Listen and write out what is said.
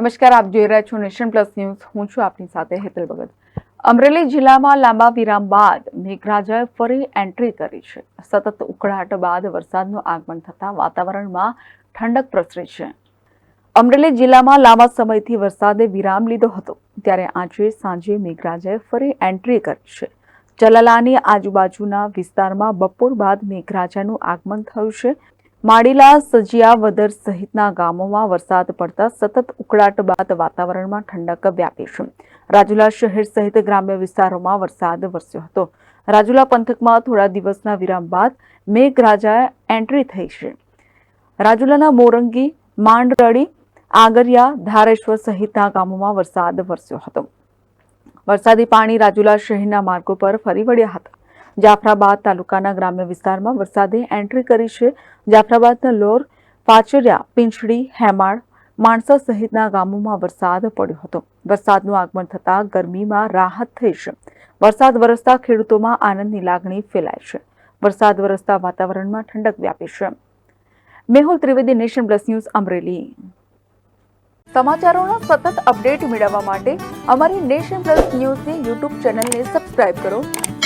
નમસ્કાર, આપ જોઈ રહ્યા છો નેશન પ્લસ ન્યૂઝ. હું છું આપની સાથે હેતલ ભગત. અમરેલી જિલ્લામાં લાંબા વિરામ બાદ મેઘરાજાએ ફરી એન્ટ્રી કરી છે. સતત ઉકળાટ બાદ વરસાદનું આગમન થતાં વાતાવરણમાં ઠંડક પ્રસરી છે. અમરેલી જિલ્લામાં લાંબા સમયથી વરસાદે વિરામ લીધો હતો, ત્યારે આજે સાંજે મેઘરાજાએ ફરી એન્ટ્રી કરી છે. ચલાલાની આજુબાજુના વિસ્તારમાં બપોર બાદ મેઘરાજાનું આગમન થયું છે. માડીલા સજિયાવદર સહિતના ગામોમાં વરસાદ પડતા સતત ઉકળાટ બાદ વાતાવરણમાં ઠંડક વ્યાપી છે. રાજુલા શહેર સહિત ગ્રામ્ય વિસ્તારોમાં વરસાદ વરસ્યો હતો. રાજુલા પંથકમાં થોડા દિવસના વિરામ બાદ મેઘરાજાએ એન્ટ્રી થઈ છે. રાજુલાના મોરંગી, માંડરડી, આગરિયા, ધારેશ્વર સહિતના ગામોમાં વરસાદ વરસ્યો હતો. વરસાદી પાણી રાજુલા શહેરના માર્ગો પર ફરી વળ્યા હતા. જાફરાબાદ તાલુકાના ગ્રામ્ય વિસ્તારમાં વરસાદે એન્ટ્રી કરી છે. જાફરાબાદના લોર પાચરિયા પિંછડી, હેમાળ, માણસા સહિતના ગામોમાં વરસાદ પડ્યો હતો. વરસાદનું આગમન થતાં ગરમીમાં રાહત થઈ છે. વરસાદ વરસતા ખેડૂતોમાં આનંદની લાગણી ફેલાય છે. વરસાદ વરસતા વાતાવરણમાં ઠંડક વ્યાપી છે. Mehul Trivedi, nation plus news, Amreli. સમાચારોનો સતત અપડેટ મેળવવા માટે અમારી નેશન પ્લસ ન્યૂઝની યુટ્યુબ ચેનલને સબસ્ક્રાઇબ કરો.